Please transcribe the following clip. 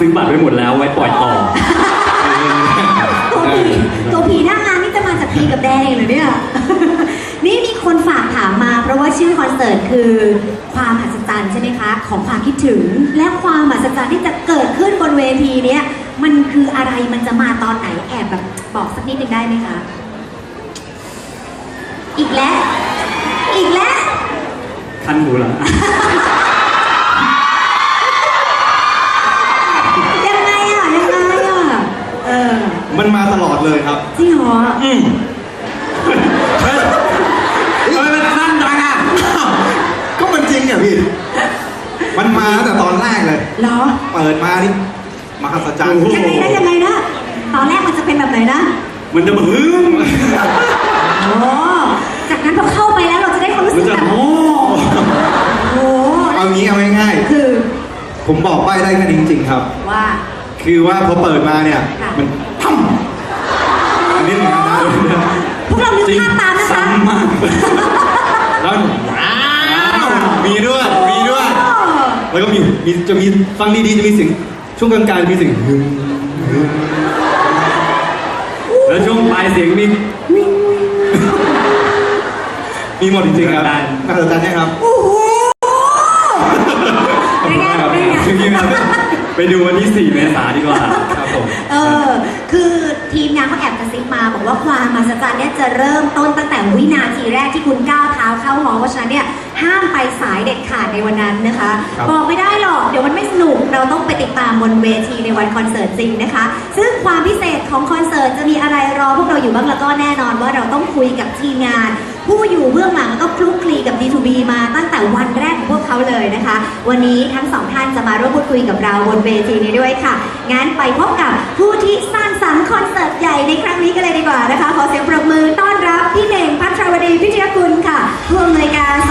ซื้อบัตรไปหมดแล้วไว้ปล่อยต่อ ตัวผีตัวผีหน้างานนี่จะมาจากพีกับแดงเหรอเนี่ย นี่มีคนฝากถามมา เพราะว่าชื่อคอนเสิร์ตคือความมหัศจรรย์ใช่ไหมคะ ของความคิดถึง และความมหัศจรรย์ที่จะเกิดขึ้นบนเวทีเนี้ยมันคืออะไรมันจะมาตอนไหนแอบแบบบอกสักนิดหนึ่งได้ไหมคะ อีกแล้ว อีกแล้วคันหูเหรอยังไงอะยังไงอะเออ มันมาตลอดเลยครับ จริงเหรออืมเฮ้ยทำไมมันสั้นจังอะก็มันจริงอะพี่ มันมาตั้งแต่ตอนแรกเลย เหรอเปิดมานี่มหัศจรรย์โอ้โหยังไงนะยังไงนะตอนแรกมันจะเป็นแบบไหนนะมันจะมาฮึ่มโอ้จากนั้นพอเข้าไปแล้วเราจะได้ความรู้มัสึนกจะแบบโอ้โอ้เอางี้เอาง่ายคือๆผมบอกใบได้แค่นี้จริงๆครับ ว่า คือว่าพอเปิดมาเนี่ย ค่ะ มันพัม อันนี้หนึ่งนะพวกเรานึกจริงภาพตามนะคะ ซ้ำมากแล้วว้าวมีด้วย มีด้วยโอ้แล้วก็มีมีจะมีฟังดีๆจะมีเสียงช่วงกลางๆมีเสียงฮึ่มฮึ่มแล้วช่วงปลายเสียงมีมีหมดจริงๆครับได้มหัศจรรย์เนี่ยครับ โอ้โหเป็นไงเป็นไงคือยังไง ไปดูวันที่ 4 เมษายนดีกว่าครับผมเออคือ ทีมงานเขาแอบกระซิบมา บอกว่าความมหัศจรรย์เนี่ยจะเริ่มต้นตั้งแต่วินาทีแรกที่คุณก้าวเท้าเข้าหอเพราะฉะนั้นเนี่ยห้ามไปสายเด็ดขาดในวันนั้นนะคะ ครับ บอกไม่ได้หรอกเดี๋ยวมันไม่สนุกเราต้องไปติดตามบนเวทีในวันคอนเสิร์ตจริงนะคะ ซึ่งความพิเศษของคอนเสิร์ต ดจะมีอะไรรอพวกเราอยู่บ้างแล้วก็แน่นอนว่าเราต้องคุยกับทีมงาน ผู้อยู่เบื้องหลังก็คลุกคลีกับ D2B มาตั้งแต่วันแรกของพวกเขาเลยนะคะ วันนี้ทั้งสองท่านจะมาร่วมพูดคุยกับเราบนเวทีนี้ด้วยค่ะ งั้นไปพบกับผู้ที่สร้างสรรค์คอนเสิร์ตใหญ่ในครั้งนี้กันเลยดีกว่านะคะ ขอเสียงปรบมือต้อนรับพี่เน่งพัชรวดีพิทยาคุณค่ะผู้อำนวยการส